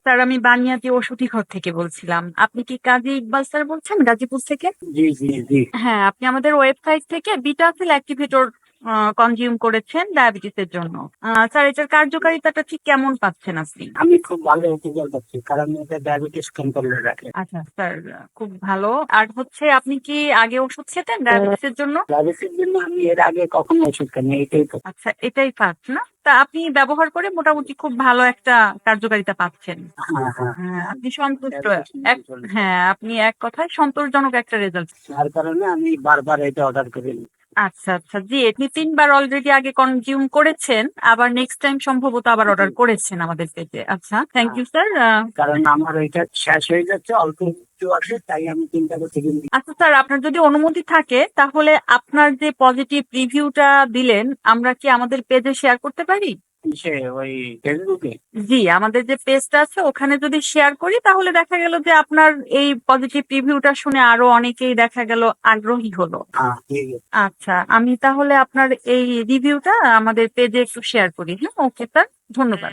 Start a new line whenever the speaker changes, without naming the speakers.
Sir আমি বানিয়াতি ওষুধি ঘর থেকে বলছিলাম। আপনি কি কাজী ইকবাল স্যার বলছেন গাজীপুর থেকে?
জি জি জি।
হ্যাঁ আপনি আমাদের ওয়েবসাইট থেকে বিটাফিল অ্যাক্টিভেটর কনজিউম করেছেন ডায়াবেটিসের জন্য। স্যার এটার কার্যকারিতাটা ঠিক কেমন পাচ্ছেন আপনি?
আমি খুব ভালো রেজাল্ট পাচ্ছি কারণ এটা ডায়াবেটিস কন্ট্রোলে রাখে
আচ্ছা স্যার খুব ভালো। আর হচ্ছে আপনি কি আগে ওষুধ খেতেন ডায়াবেটিসের জন্য?
ডায়াবেটিসের জন্য আমি এর আগে কখনো ওষুধ খাইনি এটাই তো।
আচ্ছা এটাই ফার্স্ট না? তা আপনি ব্যবহার করে মোটামুটি খুব ভালো একটা কার্যকারিতা পাচ্ছেন।
হ্যাঁ হ্যাঁ।
হ্যাঁ আপনি সন্তুষ্ট। এক হ্যাঁ আপনি এক কথায় সন্তোষজনক একটা রেজাল্ট
যার কারণে আমি বারবার এটা অর্ডার করি
আচ্ছা আচ্ছা। জি আপনি তিনবার অলরেডি আগে কনজিউম করেছেন আবার নেক্সট টাইম সম্ভবত আবার অর্ডার করেছেন আমাদের থেকে। আচ্ছা থ্যাংক ইউ স্যার
কারণ আমার এটা শেষ হয়ে যাচ্ছে অল্প আছে তাই আমি চিন্তা করছি
আচ্ছা স্যার আপনার যদি অনুমতি থাকে তাহলে আপনার যে পজিটিভ রিভিউটা দিলেন আমরা কি আমাদের পেজে শেয়ার করতে পারি?
সে ওই ফেসবুকে
জি আমাদের যে পেজটা আছে ওখানে যদি শেয়ার করি তাহলে দেখা গেল যে আপনার এই পজিটিভ রিভিউটা শুনে আরও অনেকেই দেখা গেল আগ্রহী হলো। আচ্ছা আমি তাহলে আপনার এই রিভিউটা আমাদের পেজে একটু শেয়ার করি হ্যাঁ? ওকে স্যার ধন্যবাদ।